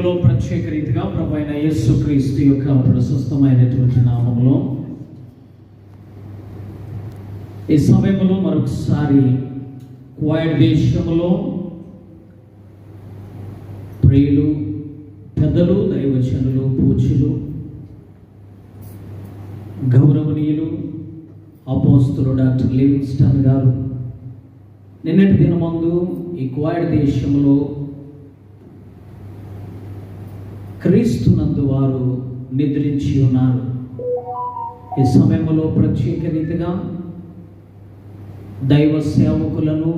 సమయంలో ప్రత్యేక రీతిగా ప్రభు అయిన యేసు క్రీస్తు యొక్క ప్రశస్తమైనటువంటి నామంలో ఈ సమయంలో మరొకసారి క్వైట్ దేశంలో ప్రియులు పెద్దలు దైవచనులు పూజలు గౌరవనీయులు అపోస్తులు డాక్టర్ లివింగ్స్టన్ గారు నిన్నటి దినమందు ఈ క్వైట్ దేశంలో వారు నిద్రించి ఉన్నారు. ఈ సమయంలో ప్రత్యేక రీతిగా దైవ సేవకులను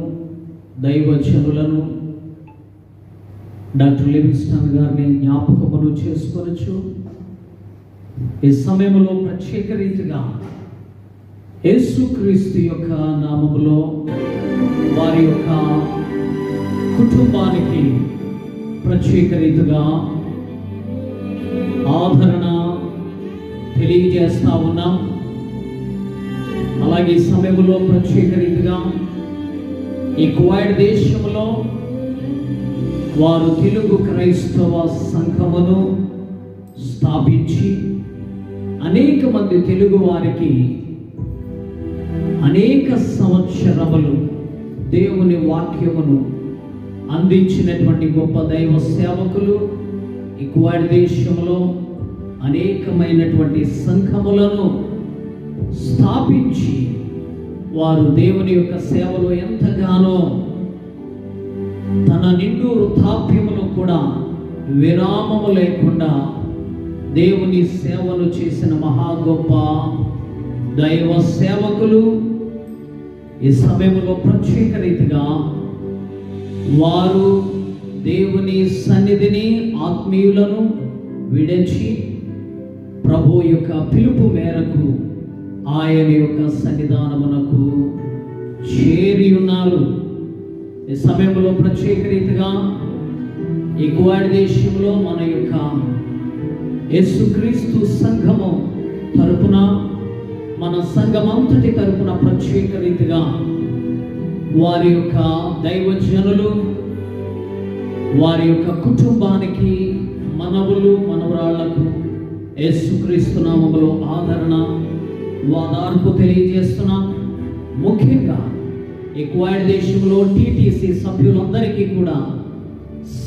దైవజనులను డాక్టర్ లివింగ్స్టన్ గారిని జ్ఞాపకమును చేసుకోవచ్చు ఈ సమయంలో ప్రత్యేక రీతిగా యేసుక్రీస్తు యొక్క నామములో వారి యొక్క కుటుంబానికి ప్రత్యేక రీతిగా ఆదరణ తెలియజేస్తా ఉన్నాం. అలాగే ఈ సమయంలో ప్రత్యేక రీతిగా ఈ కువైట్ దేశంలో వారు తెలుగు క్రైస్తవ సంఘమును స్థాపించి అనేక మంది తెలుగు వారికి అనేక సంవత్సరములు దేవుని వాక్యమును అందించినటువంటి గొప్ప దైవ సేవకులు ఈ కువైట్ దేశంలో అనేకమైనటువంటి సంఘములను స్థాపించి వారు దేవుని యొక్క సేవలో ఎంతగానో తన నిండు వృద్ధాప్యమును కూడా విరామము లేకుండా దేవుని సేవలు చేసిన మహా గొప్ప దైవ సేవకులు ఈ సమయంలో ప్రత్యేక రీతిగా వారు దేవుని సన్నిధిని ఆత్మీయులను విడచి ప్రభు యొక్క పిలుపు మేరకు ఆయన యొక్క సన్నిధానమునకు చేరి ఉన్నారు. ఈ సమయంలో ప్రత్యేక రీతిగా ఈ కువాడి దేశంలో మన యొక్క యేసుక్రీస్తు సంఘము తరపున మన సంఘమంతటి తరపున ప్రత్యేక రీతిగా వారి యొక్క దైవజనులు వారి యొక్క కుటుంబానికి మనవులు మనవరాళ్ళకు యేసుక్రీస్తు నామములో ఆదరణ వాదార్పు తెలియజేస్తున్నాం. ముఖ్యంగా ఎక్వైర్డ్ దేశంలో టీటీసీ సభ్యులందరికీ కూడా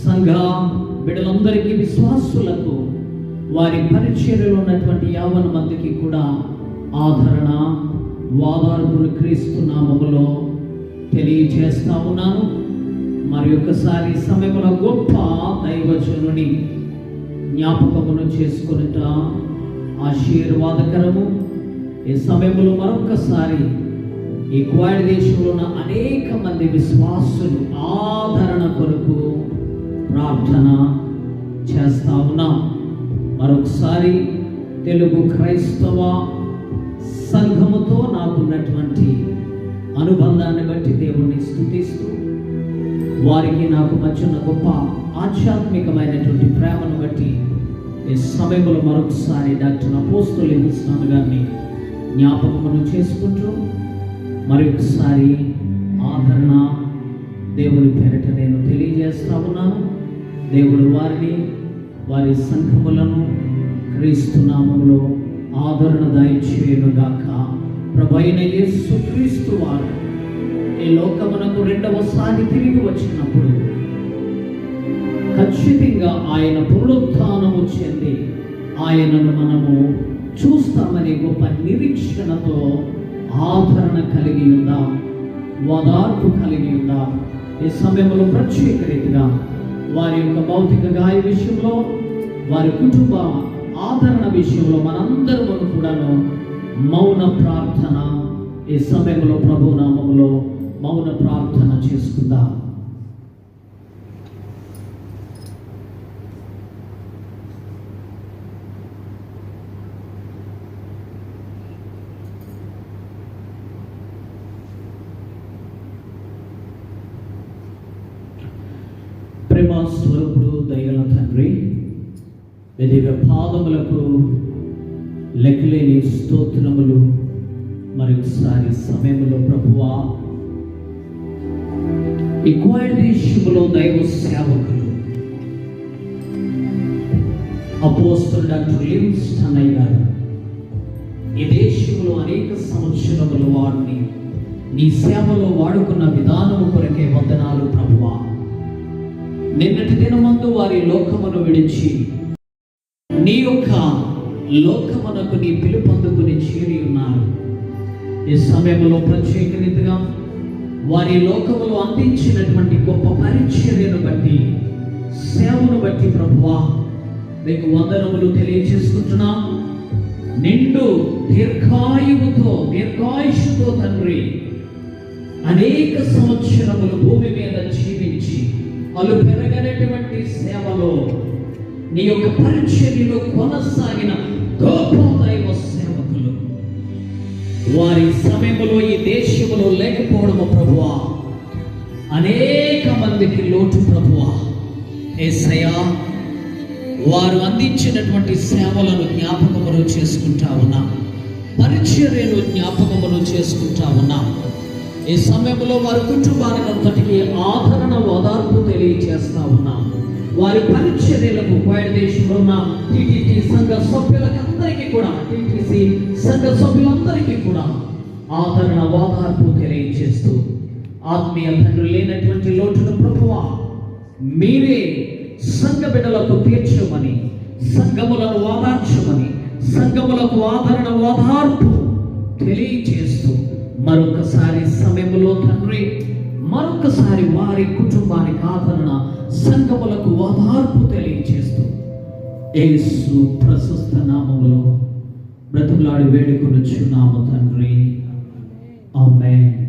సంఘ బిడ్డలందరికీ విశ్వాసులకు వారి పరిచర్యలో ఉన్నటువంటి యావన మందికి కూడా ఆదరణ వాదార్పును క్రీస్తు నామములో తెలియజేస్తా ఉన్నాను. మరి ఒకసారి సమయంలో గొప్ప దైవజనుని జ్ఞాపకమును చేసుకునిట ఆశీర్వాదకరము. ఈ సమయంలో మరొకసారి ఈ కువైట్ దేశంలో ఉన్న అనేక మంది విశ్వాసులు ఆదరణ కొరకు ప్రార్థన చేస్తా ఉన్నాం. మరొకసారి తెలుగు క్రైస్తవ సంఘముతో నాకున్నటువంటి అనుబంధాన్ని బట్టి దేవుణ్ణి స్థుతిస్తూ వారికి నాకు మధ్యన గొప్ప ఆధ్యాత్మికమైనటువంటి ప్రేమను బట్టి ఈ సమయంలో మరొకసారి డాక్టర్ అపోస్తులు ఇస్లాం గారిని జ్ఞాపకమును చేసుకుంటూ మరొకసారి ఆదరణ దేవుని పేరిట నేను తెలియజేస్తా ఉన్నాను. దేవుడు వారిని వారి సంఘములను క్రీస్తు నామంలో ఆదరణ దయచేయునుగాక ప్రభైన యేసు క్రీస్తు వారు ఈ లోకమునకు రెండవసారి తిరిగి వచ్చినప్పుడు ఖచ్చితంగా ఆయన పునరుత్నము చెంది ఆయనను మనము చూస్తామనే గొప్ప నిరీక్షణతో ఆదరణ కలిగి ఉందాం? వదార్పు కలిగి ఉందాం? ఈ సమయంలో ప్రత్యేక రీతిగా వారి యొక్క భౌతిక గాయ విషయంలో వారి కుటుంబ ఆదరణ విషయంలో మనందరము కూడాను మౌన ప్రార్థన ఈ సమయంలో ప్రభు నామములో మౌన ప్రార్థన చేసుకుందాం. ప్రేమ స్వరూపుడు దయగల తండ్రి మీ దివ్య పాదములకు లెక్కలేని స్తోత్రములు మరొకసారి సమయంలో ప్రభువా ఈ కువైట్ దైవ సేవకులు అపోస్తులు డాక్టర్ లిమ్స్టన్ అయ్యారు ఈ దేశంలో అనేక సంవత్సరములు వాడిని నీ సేవలో వాడుకున్న విధానము కొరకే వందనాలు ప్రభువా నిన్నటి దినమందు వారి లోకమును విడిచి నీ యొక్క లోకమునకు నీ పిలుపొందుకుని చేరి ఉన్నారు ఈ సమయంలో ప్రత్యేక రీతిగా వారి లోకములో అందించినటువంటి గొప్ప పరిచర్యను బట్టి సేవను బట్టి ప్రభువా నీకు వందనములు తెలియజేసుకుంటున్నాం. నిండు దీర్ఘాయువుతో దీర్ఘాయుషుతో తండ్రి అనేక సంవత్సరములు భూమి మీద జీవించి వాళ్ళు పెరగనటువంటి సేవలో నీ యొక్క పరిచర్యలో కొనసాగిన వారి సమయంలో ఈ దేశంలో లేకపోవడము ప్రభువా. అనేక మందికి లోటు ప్రభువా. ఏసయా వారు అందించినటువంటి సేవలను జ్ఞాపకములు చేసుకుంటా ఉన్నాం. పరిచర్యను జ్ఞాపకములు చేసుకుంటా ఉన్నాం. ఈ సమయంలో వారి కుటుంబానికి అంతటికి ఆదరణ ఓదార్పు తెలియజేస్తా ఉన్నాం. వారి పరిచర్యలకు బయట దేశంలో ఉన్న టీటీసీ సంఘ సభ్యులకందరికీ కూడా టీటీసీ సంఘ సభ్యులందరికీ కూడా ఆదరణ వాదార్పు తెలియజేస్తూ ఆత్మీయ తండ్రి లేనటువంటి లోటును ప్రభువా మీరే సంఘ బిడ్డలకు తీర్చమని సంఘములను వాదార్చమని సంఘములకు ఆదరణ వాదార్పు తెలియచేస్తూ మరొకసారి సమయంలో తండ్రి మరొకసారి వారి కుటుంబానికి ఆదరణ సంఘములకు వాదార్పు తెలియచేస్తూ యేసు ప్రశస్త నామములో బ్రతుకులాడి వేడుకొనుచున్నాము తండ్రి. ఆమేన్.